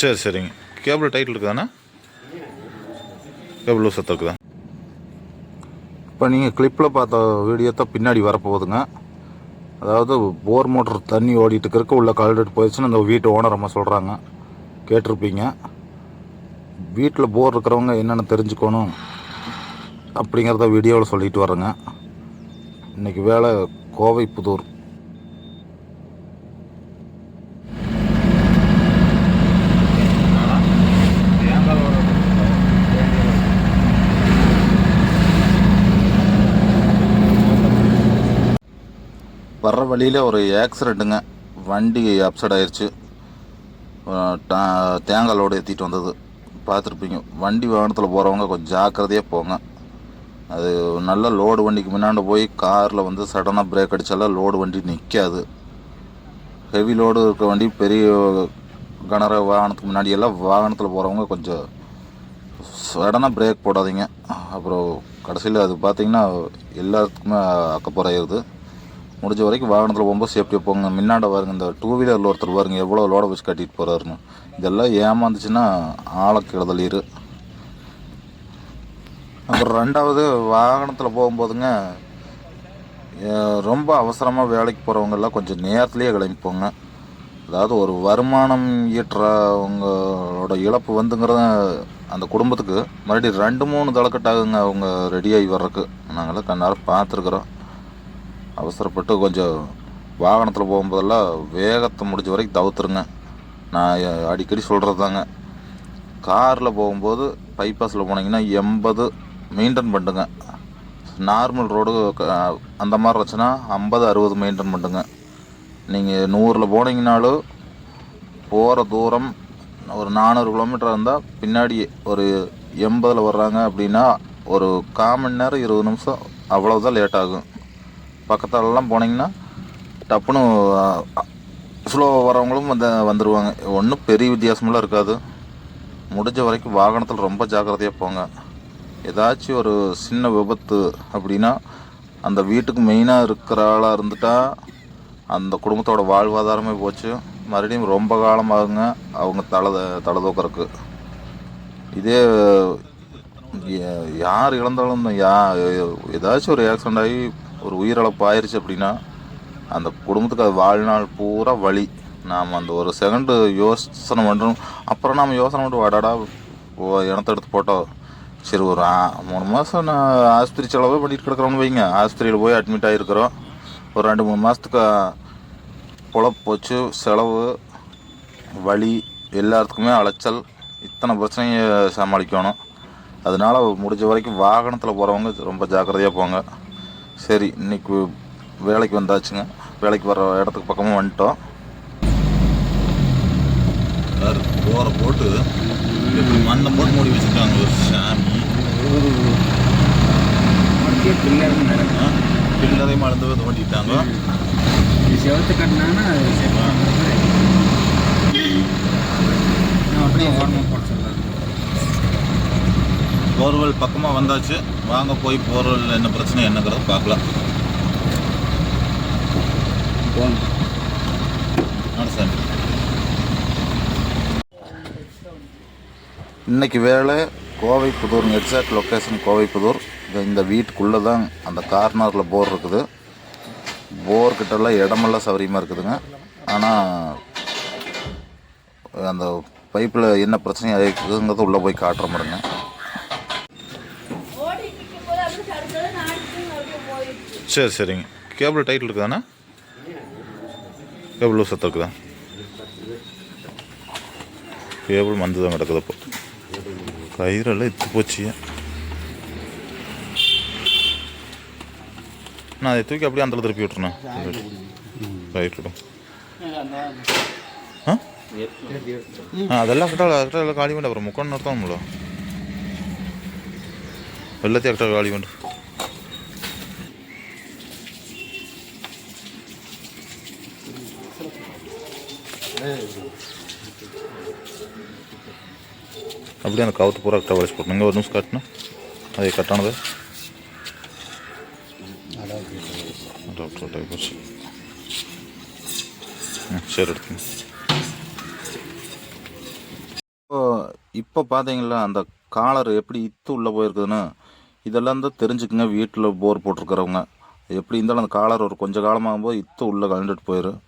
சரி சரிங்க. கேபிள் டைட்டில் இருக்குதாண்ணா கேபிள் லூஸ் இருக்குதா? இப்போ நீங்கள் கிளிப்பில் பார்த்த வீடியோ தான் பின்னாடி வரப்போகுதுங்க. அதாவது போர் மோட்டர் தண்ணி ஓடிட்டு இருக்கிறதுக்கு உள்ள கலந்துட்டு போயிடுச்சுன்னு அந்த வீட்டு ஓனர் அம்மா சொல்கிறாங்க கேட்டிருப்பீங்க. வீட்டில் போர் இருக்கிறவங்க என்னென்ன தெரிஞ்சுக்கணும் அப்படிங்கிறத வீடியோவில் சொல்லிட்டு வர்றேங்க. இன்றைக்கி வேலை கோவை புதூர். வர்ற வழியில் ஒரு ஆக்சிடெண்ட்டுங்க வண்டி அப்செட் ஆயிடுச்சு தேங்காலோடு தேங்காய் லோடு ஏற்றிட்டு வந்தது. பார்த்துருப்பீங்க. வண்டி வாகனத்தில் போகிறவங்க கொஞ்சம் ஜாக்கிரதையாக போங்க. அது நல்ல லோடு வண்டிக்கு முன்னாடி போய் காரில் வந்து சடனாக பிரேக் அடித்தாலும் லோடு வண்டி நிற்காது ஹெவி லோடு இருக்க வண்டி பெரிய கனர வாகனத்துக்கு முன்னாடி எல்லாம் வாகனத்தில் போகிறவங்க கொஞ்சம் சடனாக பிரேக் போடாதீங்க. அப்புறம் கடைசியில் அது பார்த்தீங்கன்னா எல்லாத்துக்குமே அக்கப்போராயிருது முடிஞ்ச வரைக்கும் வாகனத்தில் போகும்போது சேஃப்டியாக போங்க. முன்னாடி பாருங்க இந்த டூ வீலரில் ஒருத்தர் பாருங்க எவ்வளோ லோட வச்சு கட்டிட்டு போகிறாருன்னு இதெல்லாம் ஏமாந்துச்சுன்னா ஆழக்கிடதலீர் அப்புறம் ரெண்டாவது வாகனத்தில் போகும்போதுங்க ரொம்ப அவசரமாக வேலைக்கு போகிறவங்கெல்லாம் கொஞ்சம் நேரத்துலேயே கிளம்பி போங்க. அதாவது ஒரு வருமானம் ஈட்டுறவங்களோட இழப்பு வந்துங்கிறத அந்த குடும்பத்துக்கு மறுபடியும் ரெண்டு மூணு தலைக்கட்டாகுங்க அவங்க ரெடியாகி வர்றதுக்கு. நாங்களாம் கண்ணார பார்த்துருக்குறோம். அவசரப்பட்டு கொஞ்சம் வாகனத்தில் போகும்போதெல்லாம் வேகத்தை முடிஞ்ச வரைக்கும் தவிர்த்துருங்க. நான் அடிக்கடி சொல்கிறது தாங்க. காரில் போகும்போது பைபாஸில் போனீங்கன்னா எண்பது மெயின்டைன் பண்ணுங்க நார்மல் ரோடு அந்த மாதிரி இருந்துச்சுன்னா ஐம்பது அறுபது மெயின்டைன் பண்ணுங்க நீங்கள் நூறில் போனீங்கனாலும் போகிற தூரம் ஒரு நானூறு கிலோமீட்டர் இருந்தால் பின்னாடி ஒரு எண்பதில் வர்றாங்க அப்படின்னா ஒரு கால் மணி நேரம் இருபது நிமிஷம் அவ்வளோதான் லேட் ஆகும். பக்கத்தாலலாம் போனீங்கன்னா டப்புன்னு ஸ்லோவாக வரவங்களும் வந்து வந்துடுவாங்க ஒன்றும் பெரிய வித்தியாசமெல்லாம் இருக்காது. முடிஞ்ச வரைக்கும் வாகனத்தில் ரொம்ப ஜாக்கிரதையாக போங்க. ஏதாச்சும் ஒரு சின்ன விபத்து அப்படின்னா அந்த வீட்டுக்கு மெயினாக இருக்கிற ஆளாக இருந்துட்டால் அந்த குடும்பத்தோட வாழ்வாதாரமே போச்சு. மறுபடியும் ரொம்ப காலமாகுங்க அவங்க தலை தலை தூக்கறக்கு. இதே யார் இழந்தாலும் யா ஏதாச்சும் ஒரு ஆக்சிடெண்ட் ஆகி ஒரு உயிரிழப்பு ஆயிடுச்சு அப்படின்னா அந்த குடும்பத்துக்கு அது வாழ்நாள் பூரா வழி நாம் அந்த ஒரு செகண்டு யோசனை பண்ணுறோம் அப்புறம் நாம் யோசனை பண்ணி வாடாடா ஓ இனத்தை எடுத்து போட்டோம் சரி ஒரு மூணு மாதம் நான் ஆஸ்பத்திரி செலவே பண்ணிட்டு கிடக்குறோன்னு வைங்க. ஆஸ்பத்திரியில் போய் அட்மிட் ஆகிருக்கிறோம் ஒரு ரெண்டு மூணு மாதத்துக்கு பொழப்போச்சு செலவு வலி எல்லாத்துக்குமே அலைச்சல். இத்தனை பிரச்சனையை சமாளிக்கணும். அதனால முடிஞ்ச வரைக்கும் வாகனத்தில் போகிறவங்க ரொம்ப ஜாக்கிரதையாக போங்க. சரி இன்னைக்கு வேலைக்கு வந்தாச்சுங்க. வேலைக்கு வர இடத்துக்கு பக்கமாக வந்துட்டோம். போகிற போட்டு மண்ணை போட்டு மூடி வச்சுருக்காங்க? சாமி. அப்படியே பில்லர்னு நடக்கும் பில்லரை மறந்து வந்து ஓட்டிட்டாங்க இது செவத்து கட்டினாங்கன்னா அப்படியே ஓரமாக போட சொல்கிறேன் போர்வெல் பக்கமாக வந்தாச்சு. வாங்க போய் போர்வெல் என்ன பிரச்சனை என்னங்கிறத பார்க்கலாம். போகணும் ஆ இன்னைக்கு வேலை கோவை புதூர் எக்ஸாக்ட் லொக்கேஷன் கோவை புதூர். இந்த வீட்டுக்குள்ளே தான் அந்த கார்னரில் போர் இருக்குது. போர்கிட்டலாம் இடமெல்லாம் சௌகரியமாக இருக்குதுங்க. ஆனால் அந்த பைப்பில் என்ன பிரச்சனை இருக்குதுங்கிறத உள்ளே போய் காட்டுற மாதிரிங்க ஓடிட்டு இருக்கும்போது அப்படியே அடுத்தது நாளைக்கு அப்படியே போயிடுச்சு சரி சரிங்க. கேபிள் டைட்டில் இருக்குதாண்ணா? கேபிள் லூஸ் இருக்குதா? கேபிள் மந்து தான் கிடக்குது அப்போ கயிறெல்லாம் இத்து போச்சு நான் அதை தூக்கி அப்படியே அந்த திருப்பி விட்டுருண்ணா. ரைட் ஆ? ஆ அதெல்லாம் கரெக்டாக கரெக்டாக எல்லாம் காலி பண்ணி அப்புறம் முக்கோன்னு நிறுத்தணும்ல. எல்லாத்தையும் கரெக்டாக காலி பண்ணு அப்படியே அந்த கவுத்து பூரா கரெக்டாக வளைச்சு போட்டணும் இங்கே ஒரு நிமிஷம் கட்டினா அது கட்டானது. டாக்டர் சரி எடுத்துங்க இப்போ இப்போ பார்த்தீங்களா அந்த காலர் எப்படி இத்து உள்ளே போயிருக்குதுன்னு இதெல்லாம் தான் தெரிஞ்சுக்குங்க வீட்டில் போர் போட்டிருக்கிறவங்க. எப்படி இருந்தாலும் அந்த காலர் ஒரு கொஞ்சம் காலமாகும்போது இத்து உள்ளே கலந்துட்டு போயிடும்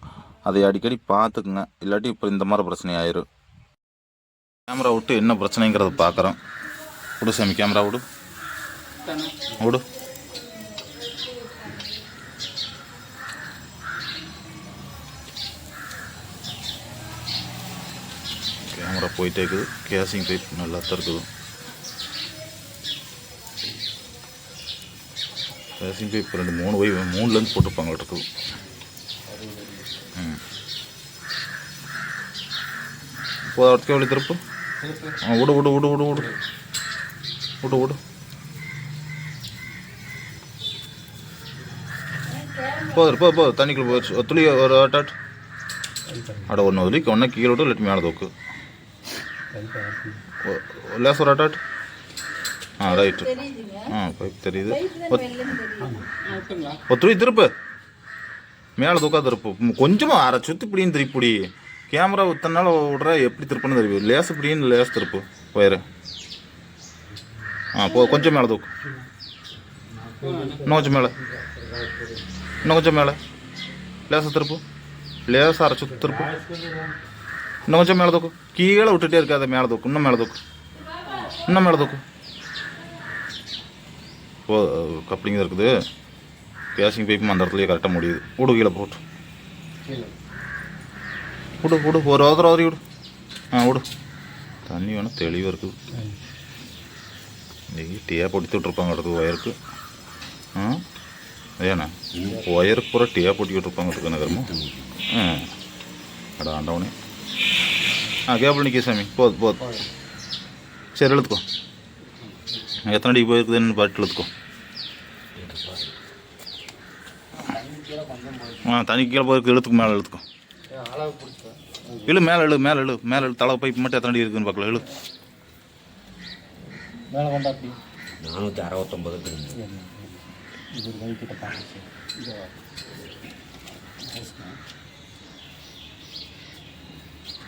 அதை அடிக்கடி பார்த்துக்குங்க. இல்லாட்டி இப்போ இந்த மாதிரி பிரச்சனை ஆயிரும் கேமரா விட்டு என்ன பிரச்சனைங்கிறத பார்க்குறோம். விடு சாமி கேமரா விடு. விடு. கேமரா போயிட்டே இருக்குது. கேசிங் பைப் நல்லா தான் இருக்குது. கேசிங் பைப் ரெண்டு மூணு வை மூணுலேருந்து போட்டிருப்பாங்க இருக்குது போத இடத்துக்கு எவ்வளோ திருப்பு? ஆ விடு விடு விடு விடு விடு. விடு விடு. போதும் போ போ தண்ணிக்குள்ள போயிடுச்சு ஒரு துளி ஒரு ஆட்டாட் அட ஒன்று துளிக்கு ஒன்றா கீழே விட்டு இல்லாட்டி மேலே தூக்கு. லேஸ் ஒரு ஆட்டாட் ஆ ரைட்டு ஆ பைப் தெரியுது. பைப்ல ஒரு துளி திருப்பு. மேலே தூக்கா திருப்பு. கொஞ்சமாக அரை சுற்றி பிடின்னு திருப்பிடி. கேமரா இத்தனை நாள் விட்ற எப்படி திருப்புன்னு தெரியும் லேஸ் இப்படின்னு லேஸ் திருப்பு ஒயரு ஆ போ கொஞ்சம் மேலே தூக்கு. இன்னும் கொஞ்சம் மேலே. இன்னும் கொஞ்சம் மேலே. லேச திருப்பு. லேச அரைச்சு திருப்பு. இன்னும் கொஞ்சம் மேலே தூக்கு. கீழே விட்டுட்டே இருக்காத மேலே தூக்கு. இன்னும் மேலே தூக்கு. இன்னும் மேலே தூக்கு. போ கப்ளிங் இருக்குது. கேஷிங் பைப்பும் அந்த இடத்துலயே கரெக்டாக முடியுது. விடு கீழே போட்டு. விடு விடு ஒரு ஓதர ஓதரி விடு ஆ விடு தண்ணி வேணும் தெளிவாக இருக்குது இன்னைக்கு டீயாக பொடித்து அடுத்து ஒயருக்கு ஆ ஏண்ணா ஒயருக்கு பூரா டீயாக பொட்டி விட்ருப்பாங்க இருக்கு நகரமும் ஆ அடா ஆண்டவனே ஆ கேபிள் நிற்க சாமி போதும் போதும் சரி எழுத்துக்கோ எத்தனை அடிக்கு போயிருக்குதுன்னு பாட்டு எழுத்துக்கோ ஆ தனி கீழே போயிருக்கு எழுத்துக்கு மேலே எழுத்துக்கோ இழு மேலே எழு மேலே எழு மேலே எழு தலை பைப் மட்டும் எத்தனை அடி இருக்குதுன்னு பார்க்கல எழு மேலே கொண்டா அப்படி. நானூற்றி அறுபத்தொம்பது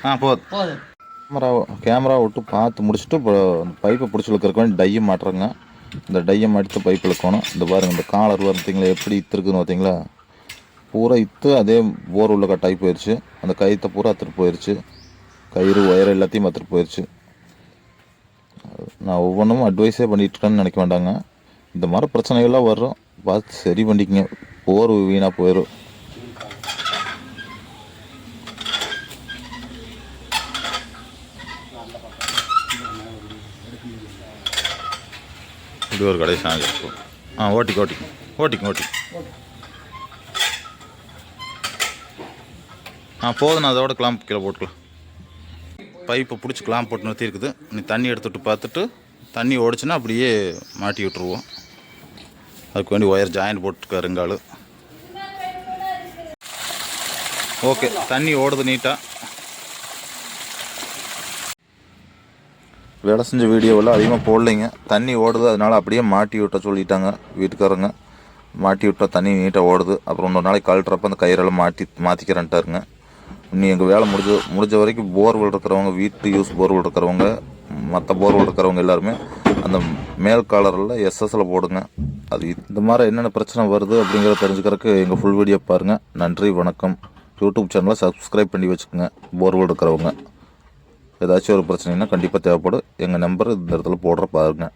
ஆ போதும் கேமரா கேமரா விட்டு பார்த்து முடிச்சுட்டு இப்போ பைப்பை பிடிச்சி இழுக்கிறக்கு வேண்டி டையை மாட்டுறேங்க. இந்த டையை மாட்டி பைப் இழுக்கணும். இந்த பாருங்க இந்த காலர் பார்த்தீங்களா எப்படி இத்து இருக்குதுன்னு பார்த்தீங்களா? பூரா இத்து அதே போர் உள்ள கட்டாகி போயிடுச்சு அந்த கயிறு பூரா அத்துட்டு போயிடுச்சு கயிறு ஒயர் எல்லாத்தையும் அத்துட்டு போயிடுச்சு நான் ஒவ்வொன்றும் அட்வைஸே பண்ணிட்டுருக்கேன்னு நினைக்க வேண்டாங்க இந்த மாதிரி பிரச்சனைகள்லாம் வரும் பார்த்து சரி பண்ணிக்கங்க. போர் வீணாக போயிடும் இப்படி ஒரு கடை சாஞ்சி ஆ ஓட்டிக்கு ஓட்டிக்கு. ஓட்டிக்கு ஓட்டிக்கு. ஆ போதும் அதோட கிளாம்ப் கீழே போட்டுக்கலாம். பைப்பை பிடிச்சி கிளாம்ப் போட்டு நிறுத்தி இருக்குது நீ தண்ணி எடுத்துகிட்டு பார்த்துட்டு தண்ணி ஓடிச்சுன்னா அப்படியே மாட்டி விட்டுருவோம். அதுக்கு வேண்டி ஒயர் ஜாயின் போட்டுருக்காருங்காலு ஓகே தண்ணி ஓடுது நீட்டாக வேலை செஞ்ச வீடியோவில் அதிகமாக போடலைங்க. தண்ணி ஓடுது அதனால அப்படியே மாட்டி விட்ட சொல்லிட்டாங்க வீட்டுக்காரங்க. மாட்டி விட்டால் தண்ணி நீட்டாக ஓடுது. அப்புறம் இன்னொரு நாளைக்கு கழட்டுறப்ப அந்த கயிறெல்லாம் மாட்டி மாற்றிக்கிறேன்ட்டாருங்க இன்னும் எங்கள் வேலை முடிஞ்ச முடிஞ்ச வரைக்கும் போர்வெல் இருக்கிறவங்க வீட்டு யூஸ் போர்வெல் இருக்கிறவங்க மற்ற போர்வெல் இருக்கிறவங்க எல்லாருமே அந்த மேல் காலரில் எஸ்எஸ்எல் போடுங்க. அது இந்த மாதிரி என்னென்ன பிரச்சனை வருது அப்படிங்கிறத தெரிஞ்சுக்கிறதுக்கு எங்கள் ஃபுல் வீடியோ பாருங்கள் நன்றி வணக்கம். யூடியூப் சேனலை சப்ஸ்கிரைப் பண்ணி வச்சுக்கோங்க போர்வெல் இருக்கிறவங்க. ஏதாச்சும் ஒரு பிரச்சனைனா கண்டிப்பாக தேவைப்படும். எங்கள் நம்பர் இந்த இடத்துல போடுற பாருங்கள்